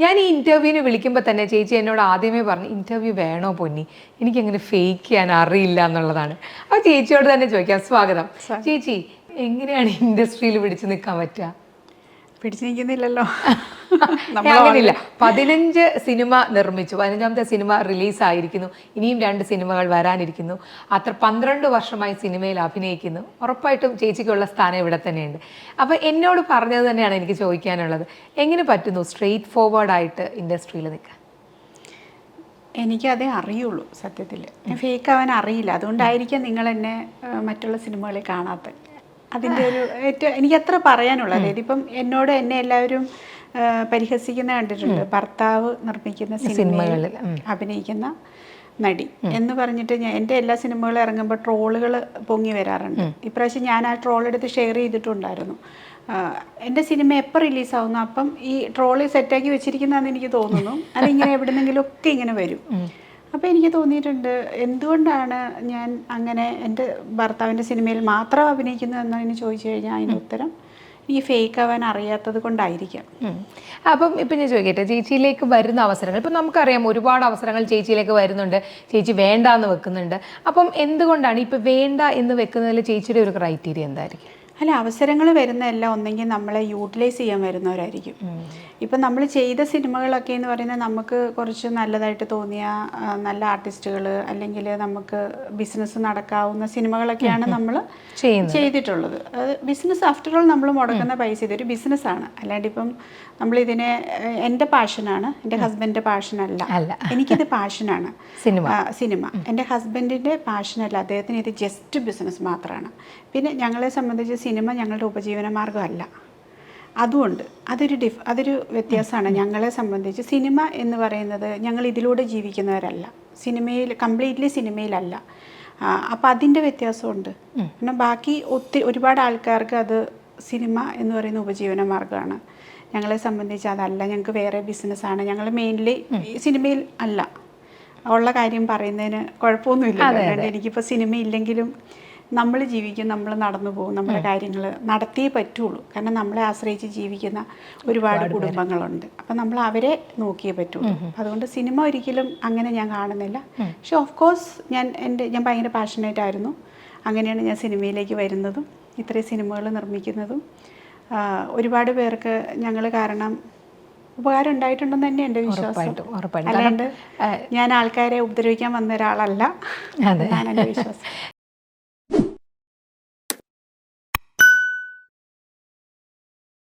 ഞാൻ ഈ ഇന്റർവ്യൂവിന് വിളിക്കുമ്പോൾ തന്നെ ചേച്ചി എന്നോട് ആദ്യമേ പറഞ്ഞു ഇന്റർവ്യൂ വേണോ പൊന്നി? എനിക്കങ്ങനെ ഫേക്ക് ചെയ്യാൻ അറിയില്ല എന്നുള്ളതാണ്. അപ്പോൾ ചേച്ചിയോട് തന്നെ ചോദിക്കാം സ്വാഗതം. ചേച്ചി എങ്ങനെയാണ് ഇൻഡസ്ട്രിയിൽ പിടിച്ചു നിൽക്കാൻ പറ്റുക? പിടിച്ചു നിൽക്കുന്നില്ലല്ലോ ഏ, അങ്ങനെയില്ല പതിനഞ്ച് സിനിമ നിർമ്മിച്ചു. പതിനഞ്ചാമത്തെ സിനിമ റിലീസായിരിക്കുന്നു. ഇനിയും രണ്ട് സിനിമകൾ വരാനിരിക്കുന്നു. അത്ര പന്ത്രണ്ട് വർഷമായി സിനിമയിൽ അഭിനയിക്കുന്നു. ഉറപ്പായിട്ടും ചേച്ചിക്കുള്ള സ്ഥാനം ഇവിടെ തന്നെയുണ്ട്. അപ്പോൾ എന്നോട് പറഞ്ഞത് തന്നെയാണ് എനിക്ക് ചോദിക്കാനുള്ളത്. എങ്ങനെ പറ്റുന്നു സ്ട്രെയിറ്റ് ഫോർവേഡ് ആയിട്ട് ഇൻഡസ്ട്രിയിൽ നിൽക്കാൻ? എനിക്കതേ അറിയുള്ളൂ സത്യത്തിൽ ഫേക്ക് ആവാൻ അറിയില്ല. അതുകൊണ്ടായിരിക്കാം നിങ്ങൾ എന്നെ മറ്റുള്ള സിനിമകളിൽ കാണാത്തത്. അതിന്റെ ഒരു ഏറ്റവും എനിക്ക് അത്ര പറയാനുള്ളത് അതായത് ഇപ്പം എന്നോട് എന്നെ എല്ലാവരും പരിഹസിക്കുന്ന കണ്ടിട്ടുണ്ട്. ഭർത്താവ് നിർമ്മിക്കുന്ന സിനിമകളിൽ അഭിനയിക്കുന്ന നടി. എന്ന് പറഞ്ഞിട്ട് ഞാൻ എന്റെ എല്ലാ സിനിമകളും ഇറങ്ങുമ്പോൾ ട്രോളുകൾ പൊങ്ങി വരാറുണ്ട്. ഇപ്രാവശ്യം ഞാൻ ആ ട്രോൾ എടുത്ത് ഷെയർ ചെയ്തിട്ടുണ്ടായിരുന്നു. എന്റെ സിനിമ എപ്പോൾ റിലീസാവുന്നു? അപ്പം ഈ ട്രോൾ സെറ്റാക്കി വെച്ചിരിക്കുന്നതെന്ന് എനിക്ക് തോന്നുന്നു. അതിങ്ങനെ എവിടെന്നെങ്കിലും ഒക്കെ ഇങ്ങനെ വരും. അപ്പോൾ എനിക്ക് തോന്നിയിട്ടുണ്ട് എന്തുകൊണ്ടാണ് ഞാൻ അങ്ങനെ എന്റെ ഭർത്താവിന്റെ സിനിമയിൽ മാത്രം അഭിനയിക്കുന്നതെന്ന് എന്നതിന് ചോദിച്ചു കഴിഞ്ഞാൽ അതിന്റെ ഉത്തരം ഈ ഫേക്ക് ആവാൻ അറിയാത്തത് കൊണ്ടായിരിക്കാം. അപ്പം ഇപ്പം ഞാൻ ചോദിക്കട്ടെ ചേച്ചിയിലേക്ക് വരുന്ന അവസരങ്ങൾ ഇപ്പം നമുക്കറിയാം ഒരുപാട് അവസരങ്ങൾ ചേച്ചിയിലേക്ക് വരുന്നുണ്ട് ചേച്ചി വേണ്ട എന്ന് വെക്കുന്നുണ്ട്. അപ്പം എന്തുകൊണ്ടാണ് ഇപ്പം വേണ്ട എന്ന് വെക്കുന്നതിൽ ചേച്ചിയുടെ ഒരു ക്രൈറ്റീരിയ എന്തായിരിക്കും? അല്ല അവസരങ്ങൾ വരുന്നതെല്ലാം. ഒന്നെങ്കിൽ നമ്മളെ യൂട്ടിലൈസ് ചെയ്യാൻ വരുന്നവരായിരിക്കും. ഇപ്പം നമ്മൾ ചെയ്ത സിനിമകളൊക്കെ എന്ന് പറയുന്നത് നമുക്ക് കുറച്ച് നല്ലതായിട്ട് തോന്നിയ നല്ല ആർട്ടിസ്റ്റുകൾ അല്ലെങ്കിൽ നമുക്ക് ബിസിനസ് നടക്കാവുന്ന സിനിമകളൊക്കെയാണ് നമ്മൾ. ചെയ്തിട്ടുള്ളത്. അത് ബിസിനസ് ആഫ്റ്റർ ഓൾ നമ്മൾ മുടക്കുന്ന പൈസ ഇതൊരു ബിസിനസ്സാണ് അല്ലാണ്ട് ഇപ്പം നമ്മളിതിനെ ഇതിനെ എന്റെ പാഷനാണ് എന്റെ ഹസ്ബൻഡിന്റെ പാഷനല്ല. എനിക്കിത് പാഷനാണ് സിനിമ. സിനിമ. എന്റെ ഹസ്ബൻഡിന്റെ പാഷനല്ല അദ്ദേഹത്തിന് ഇത് ജസ്റ്റ് ബിസിനസ് മാത്രമാണ് പിന്നെ ഞങ്ങളെ സംബന്ധിച്ച് സിനിമ ഞങ്ങളുടെ ഉപജീവന മാർഗമല്ല. അതുകൊണ്ട് അതൊരു ഡിഫ് അതൊരു വ്യത്യാസമാണ്. ഞങ്ങളെ സംബന്ധിച്ച് സിനിമ എന്ന് പറയുന്നത് ഞങ്ങൾ ഇതിലൂടെ ജീവിക്കുന്നവരല്ല. സിനിമയിൽ കംപ്ലീറ്റ്ലി സിനിമയിലല്ല. അപ്പം അതിന്റെ വ്യത്യാസമുണ്ട്. കാരണം ബാക്കി ഒത്തിരി ഒരുപാട് ആൾക്കാർക്ക് അത് സിനിമ എന്ന് പറയുന്ന ഉപജീവന മാർഗമാണ്. ഞങ്ങളെ സംബന്ധിച്ച് അതല്ല. ഞങ്ങൾക്ക് വേറെ ബിസിനസ്സാണ്. ഞങ്ങൾ മെയിൻലി സിനിമയിൽ അല്ല. ഉള്ള കാര്യം പറയുന്നതിന് കുഴപ്പമൊന്നുമില്ല എനിക്കിപ്പോൾ സിനിമ ഇല്ലെങ്കിലും നമ്മൾ ജീവിക്കും നമ്മൾ നടന്നു പോകും നമ്മുടെ കാര്യങ്ങൾ നടത്തിയേ പറ്റുള്ളൂ. കാരണം നമ്മളെ ആശ്രയിച്ച് ജീവിക്കുന്ന ഒരുപാട് കുടുംബങ്ങളുണ്ട്. അപ്പം നമ്മൾ അവരെ നോക്കിയേ പറ്റുള്ളൂ. അതുകൊണ്ട് സിനിമ ഒരിക്കലും അങ്ങനെ ഞാൻ കാണുന്നില്ല. പക്ഷെ ഓഫ് കോഴ്സ് ഞാൻ എന്റെ ഞാൻ ഭയങ്കര പാഷനേറ്റ് ആയിരുന്നു. അങ്ങനെയാണ് ഞാൻ സിനിമയിലേക്ക് വരുന്നതും ഇത്രയും സിനിമകൾ നിർമ്മിക്കുന്നതും. ഒരുപാട് പേർക്ക് ഞങ്ങൾ കാരണം ഉപകാരം ഉണ്ടായിട്ടുണ്ടെന്ന് തന്നെ എന്റെ വിശ്വാസം. അല്ലാണ്ട് ഞാൻ ആൾക്കാരെ ഉപദ്രവിക്കാൻ വന്ന ഒരാളല്ല. അതെ. ഞാൻ എന്റെ വിശ്വാസം.